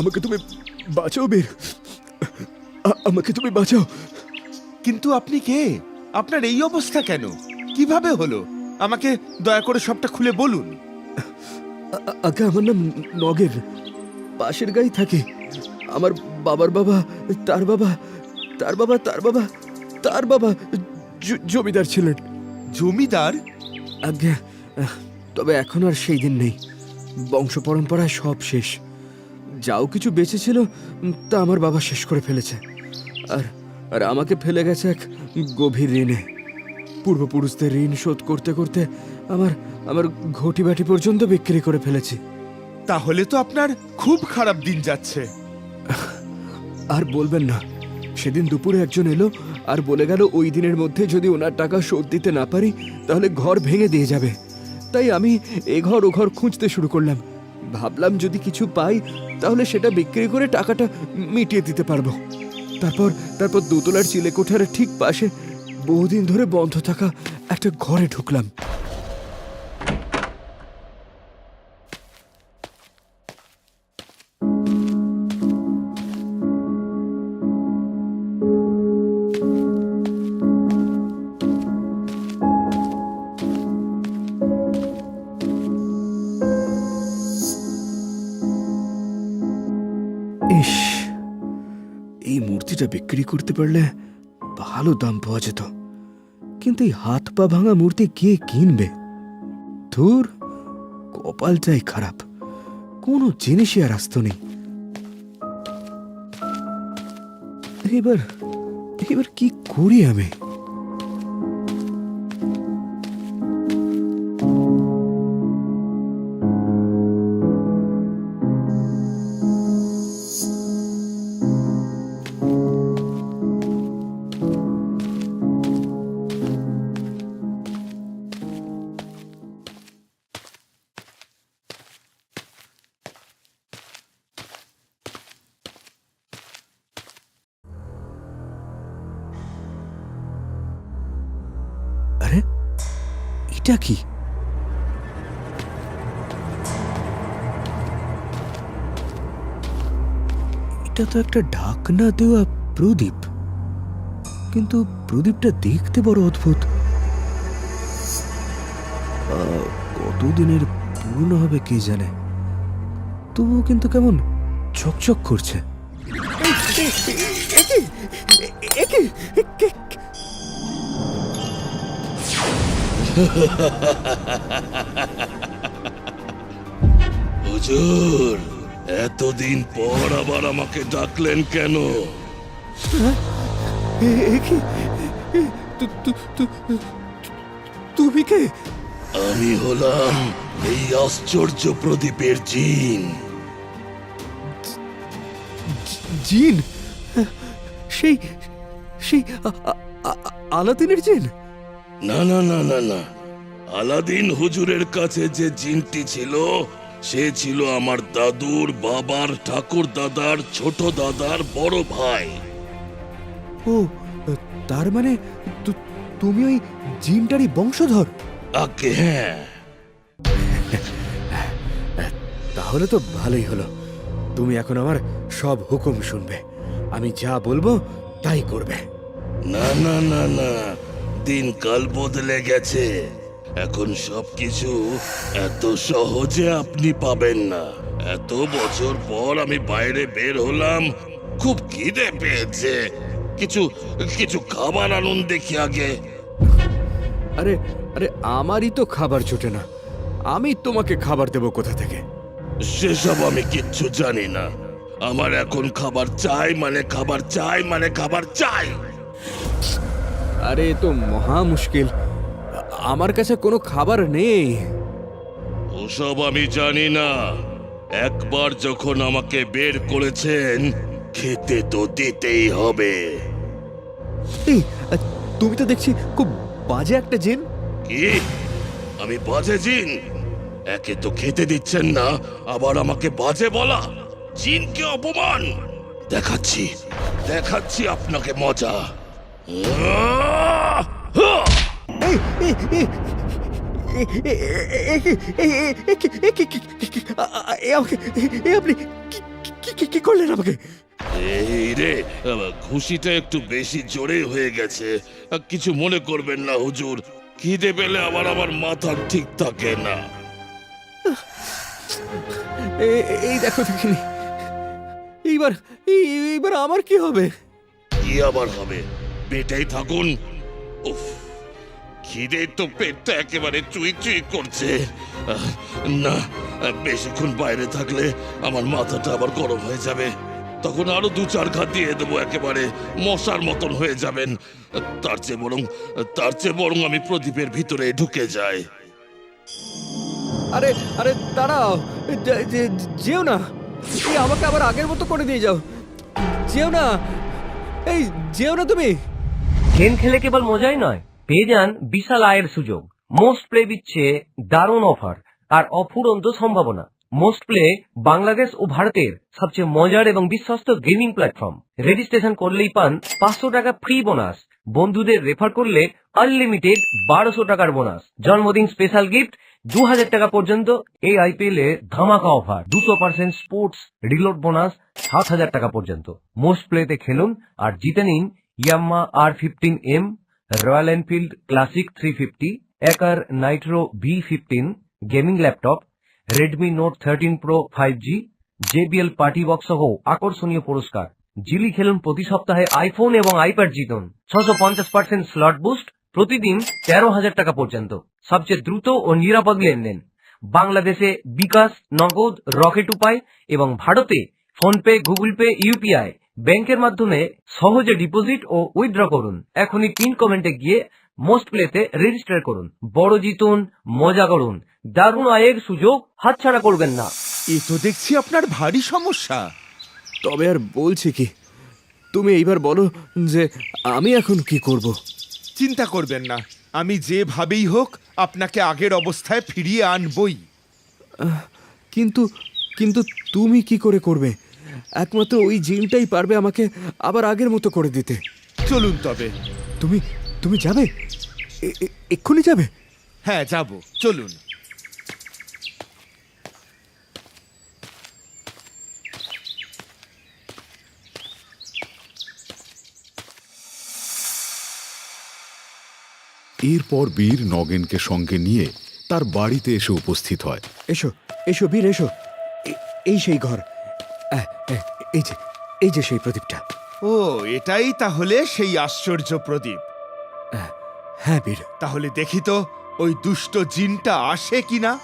আমাকে তুমি বাঁচাও বীর। আমাকে তুমি বাঁচাও। কিন্তু আপনি কে? আপনার এই অবস্থা কেন? কীভাবে হলো? আমাকে দয়া করে সবটা খুলে বলুন। আগে আমার নাম নগের। পাশের গায়ে থাকে। আমার বাবার বাবা তার বাবা তার বাবা তার বাবা তার বাবা জমিদার ছিলেন। জমিদার? আজ্ঞা তবে এখন আর সেই দিন নেই। বংশ পরম্পরায় সব শেষ। যাও কিছু বেঁচে ছিল তা আমার বাবা শেষ করে ফেলেছে। আর আর আমাকে ফেলে গেছে এক গভীর ঋণে। পূর্বপুরুষদের ঋণ শোধ করতে করতে আমার আমার ঘটি বাটি পর্যন্ত বিক্রি করে ফেলেছি। তাহলে তো আপনার খুব খারাপ দিন যাচ্ছে। আর বলবেন না সেদিন দুপুরে একজন এলো আর বলে গেল ওই দিনের মধ্যে যদি ওনার টাকা শোধ দিতে না পারি তাহলে ঘর ভেঙে দিয়ে যাবে। তাই আমি এ ঘর ও ঘর খুঁজতে শুরু করলাম। ভাবলাম যদি কিছু পাই, তাহলে সেটা বিক্রি করে টাকাটা মিটিয়ে দিতে পারব। তারপর তারপর দোতলার চিলেকোঠার ঠিক পাশে বহুদিন ধরে বন্ধ থাকা একটা ঘরে ঢুকলাম। এই মূর্তিটা বিক্রি করতে পারলে ভালো দাম পাওয়া যেত। কিন্তু এই হাত পা ভাঙা মূর্তি কে কিনবে? ধুর, কপালটাই খারাপ। কোনো জিনিসই আর আসত নেই। এবার এবার কি করি আমি? এটা কি এটা তো একটা ঢাকনা দেওয়া প্রদীপ কিন্তু প্রদীপটা দেখতে বড় অদ্ভুত কতদিনের পুরনো হবে কে জানে তবুও কিন্তু কেমন চকচক করছে হুজুর এতদিন পর আবার আমাকে ডাকলেন কেন? তুমি কে? আমি হলাম এই আশ্চর্য প্রদীপের জিন। জিন? সেই সেই আলাদিনের জিন? না না না না না। আলাদিন হুজুরের কাছে যে জিনটি ছিল সে ছিল আমার দাদুর বাবার ঠাকুর দাদার ছোট দাদার বড় ভাই। ও তার মানে তু- তুমি ওই জিনটারই বংশধর? আগে হ্যাঁ। তাহলে তো ভালোই হলো। তুমি এখন আমার সব হুকুম শুনবে। আমি যা বলব তাই করবে। না না না না। দিনকাল বদলে গেছে? এখন সবকিছু এত সহজে আপনি পাবেন না। এত বছর পর আমি বাইরে বের হলাম খুব খিদে পেয়েছে। কিছু কিছু খাবার আনুন দেখি আগে। আরে আরে আমারই তো খাবার জোটে না। আমি তোমাকে খাবার দেবো কোথা থেকে? সেসব আমি কিচ্ছু জানি না। আমার এখন খাবার চাই মানে খাবার চাই মানে খাবার চাই। আরে এ তো মহা মুশকিল। আমার কাছে কোনো খাবার নেই। ওসব আমি জানি না। একবার যখন আমাকে বের করেছেন খেতে তো দিতেই হবে। এই তুমি তো দেখছি খুব বাজে একটা জিন। কি? আমি বাজে জিন? একে তো খেতে দিচ্ছেন না আবার আমাকে বাজে বলা। জিনকে অপমান! দেখাচ্ছি দেখাচ্ছি আপনাকে মজা। আপনি কি- করলেন আমাকে এই রে খুশিটা একটু বেশি জোরে হয়ে গেছে কিছু মনে করবেন না হুজুর খিদে পেলে আবার আমার মাথা ঠিক থাকে না এই দেখো দেখিনি এইবার এই- এইবার আমার কি হবে কি আবার হবে পেটেই থাকুন। উফ খিদে তো পেটটা একেবারে চুই চুই করছে। না, বেশিক্ষণ বাইরে থাকলে আমার মাথাটা আবার গরম হয়ে যাবে। তখন আরও দু চার ঘা দিয়ে দেবো একেবারে, মশার মতন হয়ে যাবেন। তার চেয়ে বরং, তার চেয়ে বরং আমি প্রদীপের ভিতরে ঢুকে যাই। আরে আরে, দাঁড়াও যেও না। আমাকে আবার আগের মতো করে দিয়ে যাও। যেও না, এই যেও না তুমি। গেম খেলে কেবল মজাই নয়, পেয়ে যান বিশাল আয়ের সুযোগ। মোস্ট প্লে দিচ্ছে দারুণ অফার আর অফুরন্ত সম্ভাবনা। মোস্ট প্লে বাংলাদেশ ও ভারতের সবচেয়ে মজার এবং বিশ্বস্ত গেমিং প্ল্যাটফর্ম। রেজিস্ট্রেশন করলেই পান পাঁচশো টাকা ফ্রি বোনাস বন্ধুদের রেফার করলে আনলিমিটেড বারোশো টাকার বোনাস জন্মদিন স্পেশাল গিফট দু হাজার টাকা পর্যন্ত এই আইপিএল এ ধামাকা অফার। দুশো পার্সেন্ট স্পোর্টস রিলোড বোনাস সাত হাজার টাকা পর্যন্ত। মোস্ট প্লেতে খেলুন আর জিতে নিন Yamaha R fifteen M Royal Enfield Classic three fifty একার Nitro V fifteen gaming laptop Redmi Note thirteen Pro five G JBL party box সহ আকর্ষণীয় পুরস্কার। জিলি খেলুন প্রতি সপ্তাহে আইফোন এবং আইপ্যাড জিতুন। ছশো পঞ্চাশ পার্সেন্ট স্লট বুস্ট প্রতিদিন তেরো হাজার টাকা পর্যন্ত। সবচেয়ে দ্রুত ও নিরাপদ লেনদেন। বাংলাদেশে বিকাশ, নগদ, রকেট উপায় এবং ভারতে ফোনপে, গুগল পে ইউপিআই ব্যাংকের মাধ্যমে সহজে ডিপোজিট ও উইথড্র করুন। এখনই পিন কমেন্টে গিয়ে মোস্ট প্লেতে রেজিস্টার করুন। বড় জিতুন মজা করুন। দারুণ আয়ের সুযোগ হাতছাড়া করবেন না। এ তো দেখছি আপনার ভারী সমস্যা। তবে আর বলছি কি তুমি এইবার বলো যে আমি এখন কি করব? চিন্তা করবেন না। আমি যেভাবেই হোক আপনাকে আগের অবস্থায় ফিরিয়ে আনবই। কিন্তু কিন্তু তুমি কি করে করবে? একমাত্র ওই জিনটাই পারবে আমাকে আবার আগের মতো করে দিতে। চলুন তবে। তুমি তুমি যাবে? এ- এ- এক্ষুনি যাবে? হ্যাঁ যাব। চলুন। এরপর বীর নগেনকে সঙ্গে নিয়ে তার বাড়িতে এসে উপস্থিত হয়। এসো এসো বীর এসো। এ- এই সেই ঘর। এই যে এই যে সেই প্রদীপটা। ও এটাই তাহলে সেই আশ্চর্য প্রদীপ। হ্যাঁ বীর। তাহলে দেখি তো ওই দুষ্ট জিনটা আসে কিনা?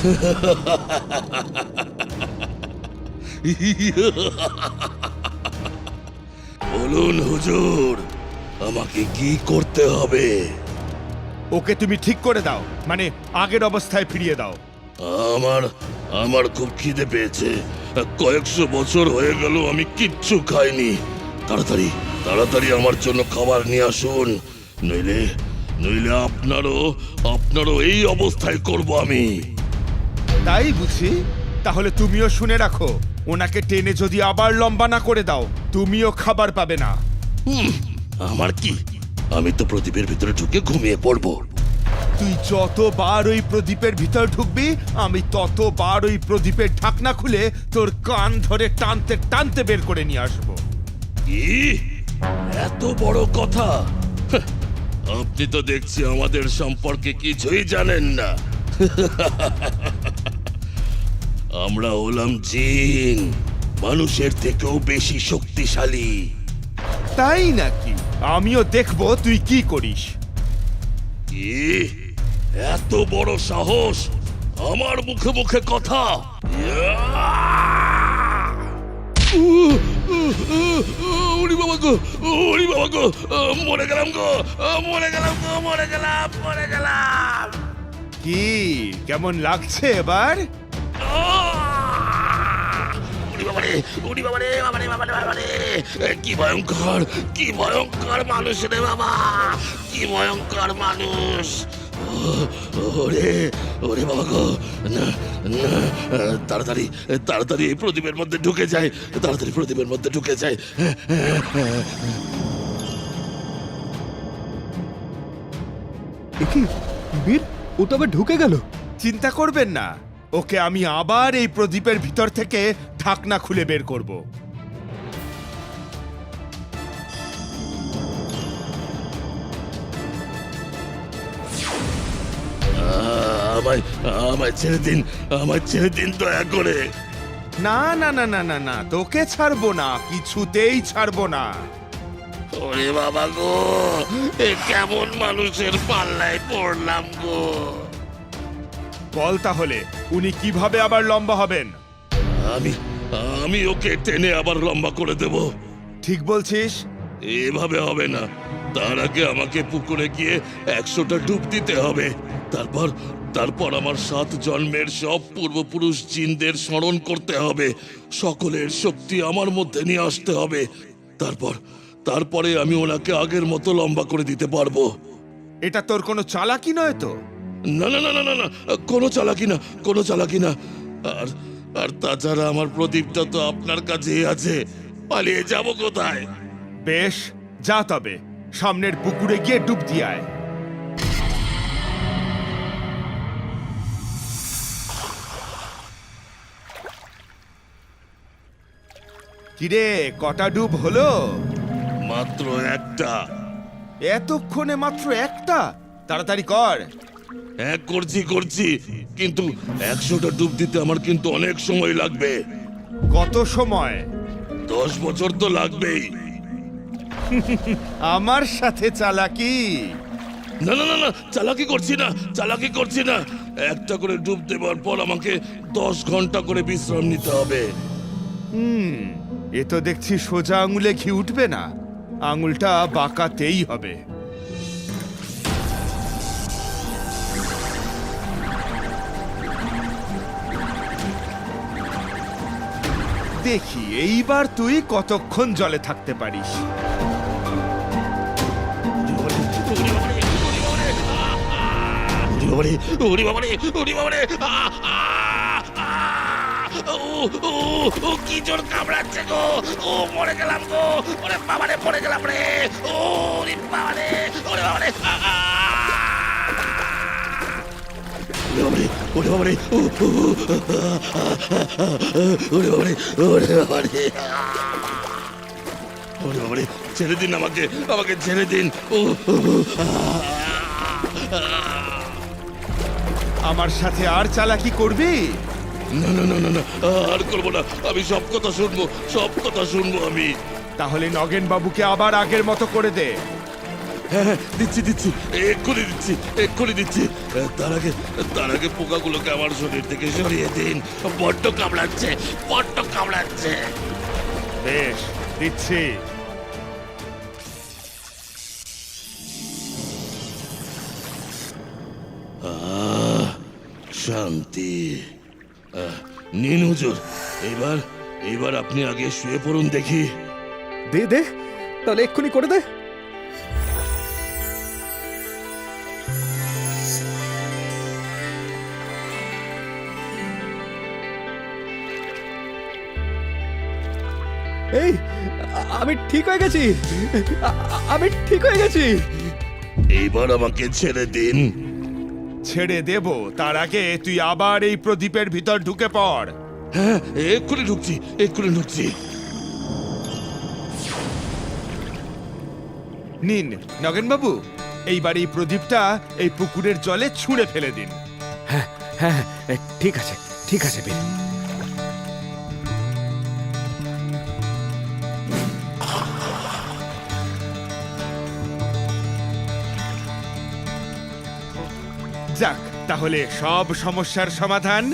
বলুন হুজুর আমাকে কি করতে হবে? ওকে তুমি ঠিক করে দাও। মানে আগের অবস্থায় ফিরিয়ে দাও। আমার আমার খুব খিদে পেয়েছে। কয়েকশো বছর হয়ে গেল আমি কিচ্ছু খাইনি। তাড়াতাড়ি তাড়াতাড়ি আমার জন্য খাবার নিয়ে আসুন। নইলে নইলে আপনারও আপনারও এই অবস্থায় করব আমি। তাই বুঝি? তাহলে তুমিও শুনে রাখো। ওনাকে টেনে যদি আবার লম্বা না করে দাও তুমিও খাবার পাবে না। হুম, আমার কি? আমি তো প্রদীপের ভিতরে ঢুকে ঘুমিয়ে পড়ব। তুই যতবার ওই প্রদীপের ভিতর ঢুকবি আমি ততবার ওই প্রদীপের ঢাকনা খুলে তোর কান ধরে টানতে টানতে বের করে নিয়ে আসব। কি এত বড় কথা। আপনি তো দেখছি আমাদের সম্পর্কে কিছুই জানেন না। আমরা হলাম জিন মানুষের থেকেও বেশি শক্তিশালী। তাই নাকি? আমিও দেখব তুই কি করিস। কি? এত বড় সাহস? আমার মুখে মুখে কথা? বাবা গো বাবা গো মরে গেলাম গো মরে গেলাম গো মরে গেলাম মরে গেলাম। কি কেমন লাগছে এবার? বাবারে, ওরে বাবারে, বাবারে, বাবারে, বাবারে। কি ভয়ঙ্কর কি ভয়ঙ্কর মানুষ রে বাবা কি ভয়ঙ্কর মানুষ। ওরে ওরে বাবা গো না না তাড়াতাড়ি তাড়াতাড়ি এই প্রদীপের মধ্যে ঢুকে যায় তাড়াতাড়ি প্রদীপের মধ্যে ঢুকে যায়। কি বীর ও তো আবার ঢুকে গেল? চিন্তা করবেন না ওকে আমি আবার এই প্রদীপের ভিতর থেকে ঢাকনা খুলে বের করব। আমায় আমায় ছেড়ে দিন আমায় ছেড়ে দিন দয়া করে। না না না না না না তোকে ছাড়বো না কিছুতেই ছাড়বো না। ওরে বাবা গো এ কেমন মানুষের পাল্লায় পড়লাম গো। বল তাহলে উনি কীভাবে আবার লম্বা হবেন? আমি আমি ওকে টেনে আবার লম্বা করে দেব। ঠিক বলছিস। এভাবে হবে না। তার আগে আমাকে পুকুরে গিয়ে একশোটা ডুব দিতে হবে। তারপর তারপর আমার সাত জন্মের সব পূর্বপুরুষ জিনদের স্মরণ করতে হবে। সকলের শক্তি আমার মধ্যে নিয়ে আসতে হবে। তারপর তারপরে আমি ওনাকে আগের মতো লম্বা করে দিতে পারব। এটা তোর কোনো চালাকি নয় তো? না না না না না না কোনো চালাকি না কোনো চালাকি না। আর আর তাছাড়া আমার প্রদীপটা তো আপনার কাছেই আছে। পালিয়ে যাব কোথায়? বেশ যা তবে। সামনের পুকুরে গিয়ে ডুব দিয়ে আয়। কিরে কটা ডুব হলো? মাত্র একটা। এতক্ষণে মাত্র একটা? তাড়াতাড়ি কর। এক করছি করছি। কিন্তু একশোটা ডুব দিতে আমার কিন্তু অনেক সময় লাগবে। কত সময়? দশ বছর তো লাগবেই। আমার সাথে চালাকি? না না না না চালাকি করছি না চালাকি করছি না। একটা করে ডুব দেওয়ার পর আমাকে দশ ঘণ্টা করে বিশ্রাম নিতে হবে। হুম এ তো দেখছি সোজা আঙুলে ঘি উঠবে না। আঙুলটা বাঁকাতেই হবে। দেখি এইবার তুই কতক্ষণ জলে থাকতে পারিস ওরে বাবারে ওরে বাবারে ওরে বাবারে আ, আ, আ, ও, ও, ও, কি জোর কামড়াচ্ছে গো ও মরে গেলাম গো ওরে বাবারে মরে গেলাম রে ও ওরে বাবারে ওরে বাবারে আ, আ। বাবারে ওরে বাবারে ওরে বাবারে ওরে বাবারে ওরে বাবারে ছেড়ে দিন আমাকে আমাকে ছেড়ে দিন। ও আমার সাথে আর চালাকি করবি? না না না না না আর করব না। আমি সব কথা শুনব সব কথা শুনব আমি। তাহলে নগেন বাবুকে আবার আগের মতো করে দে। হ্যাঁ হ্যাঁ দিচ্ছি দিচ্ছি এক্ষুনি দিচ্ছি এক্ষুনি দিচ্ছি। তার আগে তার আগে পোকাগুলোকে আমার শরীর থেকে সরিয়ে দিন। বড্ড কামড়াচ্ছে বড্ড কামড়াচ্ছে। বেশ দিচ্ছি। আহ, শান্তি। আহ, নিন হুজুর এবার এবার আপনি আগে শুয়ে পড়ুন দেখি। দে দে তাহলে এক্ষুনি করে দে। এই আমি ঠিক হয়ে গেছি। আমি ঠিক হয়ে গেছি। এইবার আমাকে ছেড়ে দিন। ছেড়ে দেব তার আগে তুই আবার এই প্রদীপের ভিতর ঢুকে পড়। হ্যাঁ এক্ষুনি ঢুকছি এক্ষুনি ঢুকছি। নিন নগেন বাবু এইবার এই প্রদীপটা এই পুকুরের জলে ছুঁড়ে ফেলে দিন। হ্যাঁ হ্যাঁ হ্যাঁ, ঠিক আছে ঠিক আছে বীর তাহলে সব সমস্যার সমাধান